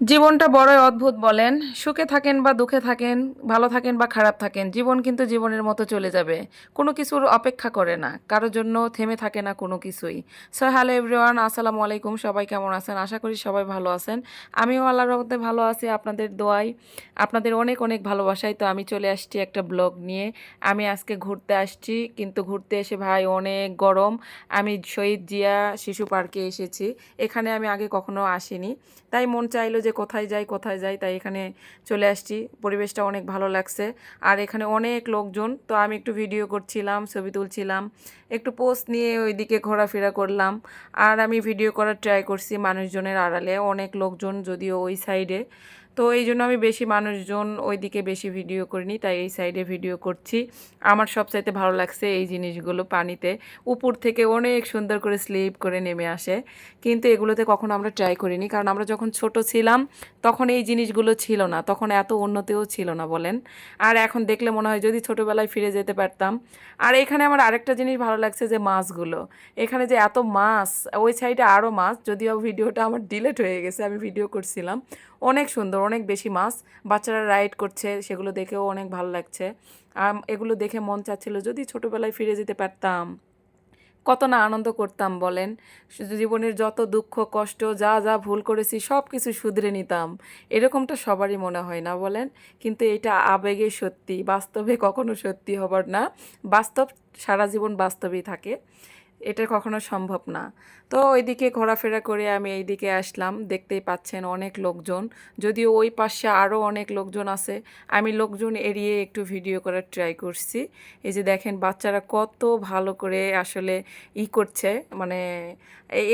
জীবনটা বড়ই অদ্ভুত বলেন। সুখে থাকেন বা দুঃখে থাকেন, ভালো থাকেন বা খারাপ থাকেন, জীবন কিন্তু জীবনের মতো চলে যাবে। কোনো কিছুর অপেক্ষা করে না, কারোর জন্য থেমে থাকে না কোনো কিছুই। সো হ্যালো এভরিওয়ান আসসালামু আলাইকুম, সবাই কেমন আছেন? আশা করি সবাই ভালো আছেন। আমিও আল্লাহর রহমতে ভালো আছি, আপনাদের দোয়াই আপনাদের অনেক অনেক ভালোবাসাই তো আমি চলে আসছি একটা ব্লগ নিয়ে। আমি আজকে ঘুরতে আসছি, কিন্তু ঘুরতে এসে ভাই অনেক গরম। আমি শহীদ জিয়া শিশু পার্কে এসেছি। এখানে আমি আগে কখনো আসিনি। তাই মন চাইলো যে কোথায় যাই কোথায় যাই, তাই এখানে চলে আসছি। পরিবেশটা অনেক ভালো লাগছে। আর এখানে অনেক লোকজন, তো আমি একটু ভিডিও করছিলাম, ছবি তুলছিলাম, একটু পোস্ট নিয়ে ওইদিকে ঘোরাফেরা করলাম। আর আমি ভিডিও করার ট্রাই করছি মানুষজনের আড়ালে, অনেক লোকজন যদিও ওই সাইডে তো এই জন্য আমি বেশি মানুষজন ওইদিকে বেশি ভিডিও করিনি, তাই এই সাইডে ভিডিও করছি। আমার সবচাইতে ভালো লাগছে এই জিনিসগুলো পানিতে। উপর থেকে অনেক সুন্দর করে স্লিপ করে নেমে আসে। কিন্তু এগুলোতে কখনো আমরা ট্রাই করিনি, কারণ আমরা যখন ছোট ছিলাম, তখন এই জিনিসগুলো ছিল না, তখন এত উন্নতিও ছিল না বলেন। আর এখন দেখলে মনে হয় যদি ছোটোবেলায় ফিরে যেতে পারতাম। আর এখানে আমার আরেকটা জিনিস ভালো লাগছে যে মাছগুলো। এখানে যে এত মাছ, ওই সাইডে আরও মাছ, যদিও ভিডিওটা আমার ডিলেট হয়ে গেছে, আমি ভিডিও করছিলাম। অনেক সুন্দর অনেক বেশি মাছ বাচ্চারা রাইড করছে, সেগুলো দেখেও অনেক ভালো লাগছে। আর এগুলো দেখে মন চাচ্ছিল যদি ছোটোবেলায় ফিরে যেতে পারতাম। কত না আনন্দ করতাম, বলেন। জীবনের যত দুঃখ, কষ্ট, যা যা ভুল করেছি সব কিছু শুধরে নিতাম। এরকমটা সবারই মনে হয় না, বলেন। কিন্তু এটা আবেগে সত্যি, বাস্তবে কখনো সত্যি হবার না। বাস্তব, সারা জীবন বাস্তবেই থাকে। এটা কখনো সম্ভব না। তো ওইদিকে ঘোরাফেরা করে আমি এইদিকে আসলাম, দেখতেই পাচ্ছেন অনেক লোকজন। যদিও ওই পাশে আরও অনেক লোকজন আছে, আমি লোকজন এড়িয়ে একটু ভিডিও করার ট্রাই করছি। এই যে দেখেন বাচ্চারা কত ভালো করে আসলে ই করছে মানে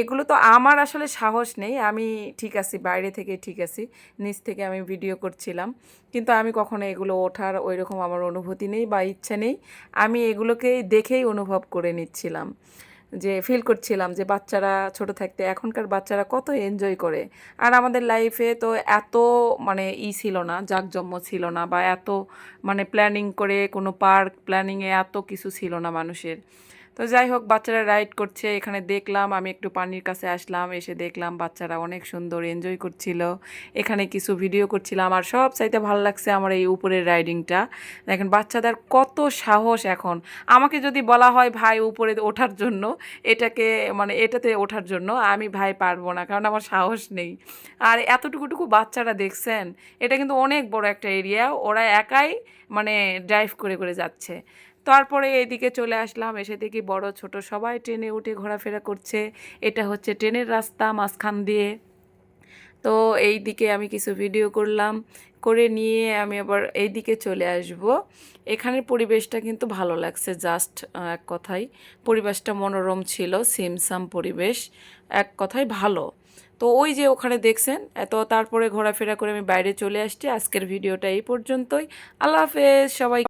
এগুলো তো আমার আসলে সাহস নেই, আমি ঠিক আছি, বাইরে থেকে ঠিক আছি, নিচ থেকে আমি ভিডিও করছিলাম। কিন্তু আমি কখনো এগুলো ওঠার ওই রকম আমার অনুভূতি নেই বা ইচ্ছা নেই, আমি এগুলোকেই দেখেই অনুভব করে নিচ্ছিলাম। যে ফিল করছিলাম যে বাচ্চারা ছোট থাকতে এখনকার বাচ্চারা কত এনজয় করে। আর আমাদের লাইফে তো এত মানে ই ছিল না জাঁকজম্য ছিল না বা এত মানে প্ল্যানিং করে কোনো পার্ক প্ল্যানিংয়ে এত কিছু ছিল না মানুষের। তো যাই হোক, বাচ্চারা রাইড করছে, এখানে দেখলাম, আমি একটু পানির কাছে আসলাম, এসে দেখলাম বাচ্চারা অনেক সুন্দর এনজয় করছিল। এখানে কিছু ভিডিও করছিলাম, আর সব চাইতে ভালো লাগছে আমার এই উপরের রাইডিংটা দেখেন, বাচ্চাদের কত সাহস এখন। আমাকে যদি বলা হয়, ভাই, উপরে ওঠার জন্য, এটাকে মানে এটাতে ওঠার জন্য, আমি ভাই পারব না, কারণ আমার সাহস নেই। আর এতটুকুটুকু বাচ্চারা দেখছেন, এটা কিন্তু অনেক বড় একটা এরিয়া ওরা একাই মানে ড্রাইভ করে করে যাচ্ছে। তারপরে এইদিকে চলে আসলাম, এসে দেখি বড় ছোট সবাই ট্রেনে উঠে ঘোরাফেরা করছে। এটা হচ্ছে ট্রেনের রাস্তা মাঝখান দিয়ে। তো এই দিকে আমি কিছু ভিডিও করলাম, করে নিয়ে আমি আবার এই দিকে চলে আসব। এখানের পরিবেশটা কিন্তু ভালো লাগছে জাস্ট এক কথায়। পরিবেশটা মনোরম ছিল, সিমসাম পরিবেশ, এক কথায় ভালো। তো ওই যে ওখানে দেখছেন, এত তারপরে ঘোরাফেরা করে আমি বাইরে চলে আসছি। আজকের ভিডিওটা এই পর্যন্তই। আল্লাহ হাফেজ, সবাই